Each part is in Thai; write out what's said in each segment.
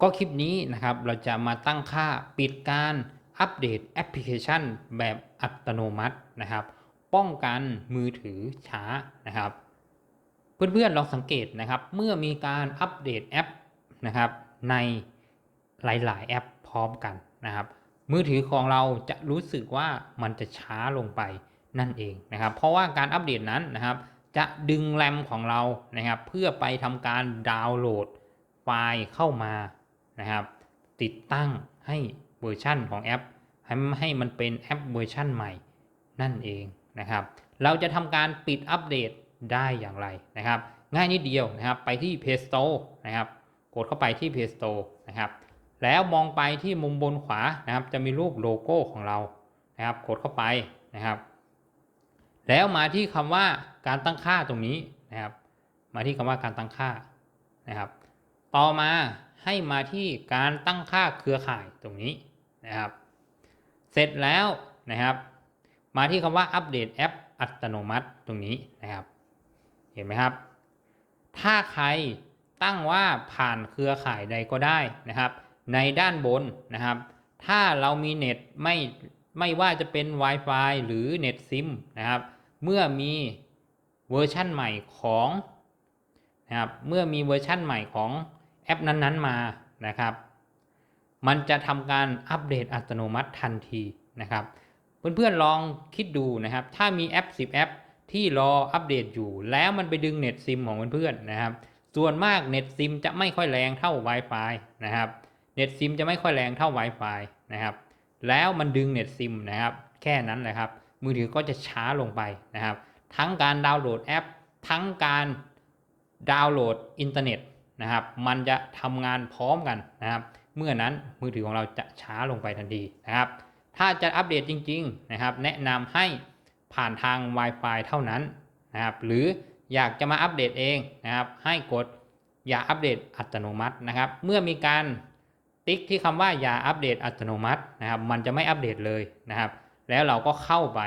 ก็คลิปนี้นะครับเราจะมาตั้งค่าปิดการอัปเดตแอปพลิเคชันแบบอัตโนมัตินะครับ ป้องกันมือถือช้านะครับ เพื่อนๆลองสังเกตนะครับ เมื่อมีการอัปเดตแอปนะครับในหลาย ๆ แอปพร้อมกันนะครับ มือถือของเราจะรู้สึกว่ามันจะช้าลงไปนั่นเองนะครับ เพราะว่าการอัปเดตนั้นนะครับ จะดึงแรมของเรานะครับ เพื่อไปทำการดาวน์โหลดไฟล์เข้ามา นะครับ ติดตั้งให้เวอร์ชั่นของแอปให้ให้มันเป็นแอปเวอร์ชั่นใหม่นั่นเองนะครับ เราจะทำการปิดอัปเดตได้อย่างไรนะครับ ง่ายนิดเดียวนะครับ ไปที่ Play Store นะครับ กดเข้าไปที่ Play Store นะครับ แล้วมองไปที่มุมบนขวานะครับ จะมีรูปโลโก้ของเรานะครับ กดเข้าไปนะครับ แล้วมาที่คำว่าการตั้งค่าตรงนี้นะครับ มาที่คำว่าการตั้งค่านะครับ ต่อมา ให้มาที่การตั้งค่าเครือข่ายตรงนี้นะครับ เสร็จแล้วนะครับ มาที่คำว่าอัปเดตแอปอัตโนมัติตรงนี้นะครับ เห็นไหมครับ ถ้าใครตั้งว่าผ่านเครือข่ายใดก็ได้นะครับ ในด้านบนนะครับ ถ้าเรามีเน็ตไม่ไม่ว่าจะเป็น Wi-Fi หรือเน็ตซิมนะครับ เมื่อมีเวอร์ชั่นใหม่ของนะครับ เมื่อมีเวอร์ชั่นใหม่ของ แอปนั้นๆมานะครับ มันจะทำการอัปเดตอัตโนมัติทันทีนะครับ เพื่อนๆลองคิดดูนะครับ ถ้ามีแอป 10 แอป ที่รออัปเดตอยู่ แล้วมันไปดึงเน็ตซิมของเพื่อนๆนะครับ ส่วนมากเน็ตซิมจะไม่ค่อยแรงเท่า Wi-Fi นะครับเน็ตซิมจะไม่ค่อยแรงเท่า Wi-Fi นะครับ แล้วมันดึงเน็ตซิมนะครับ แค่นั้นแหละครับมือถือก็จะช้าลงไปนะครับ ทั้งการดาวน์โหลดแอป ทั้งการดาวน์โหลดอินเทอร์เน็ต นะครับ มันจะทำงานพร้อมกันนะครับ เมื่อนั้นมือถือของเราจะช้าลงไปทันทีนะครับ ถ้าจะอัปเดตจริง ๆนะครับ แนะนำให้ผ่านทาง Wi-Fi เท่านั้นนะครับ หรืออยากจะมาอัปเดตเองนะครับ ให้กดอย่าอัปเดตอัตโนมัตินะครับ เมื่อมีการติ๊กที่คำว่าอย่าอัปเดตอัตโนมัตินะครับ มันจะไม่อัปเดตเลยนะครับ แล้วเราก็เข้าไป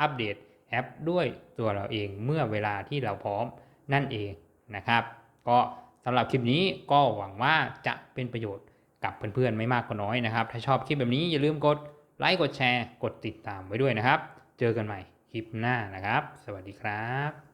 อัปเดตแอปด้วยตัวเราเองเมื่อเวลาที่เราพร้อมนั่นเองนะครับ ก็ สำหรับคลิปนี้ก็หวังว่าจะเป็นประโยชน์กับเพื่อนๆไม่มากก็น้อยนะครับ ถ้าชอบคลิปแบบนี้อย่าลืมกดไลค์กดแชร์ กดติดตามไว้ด้วยนะครับ เจอกันใหม่คลิปหน้านะครับ สวัสดีครับ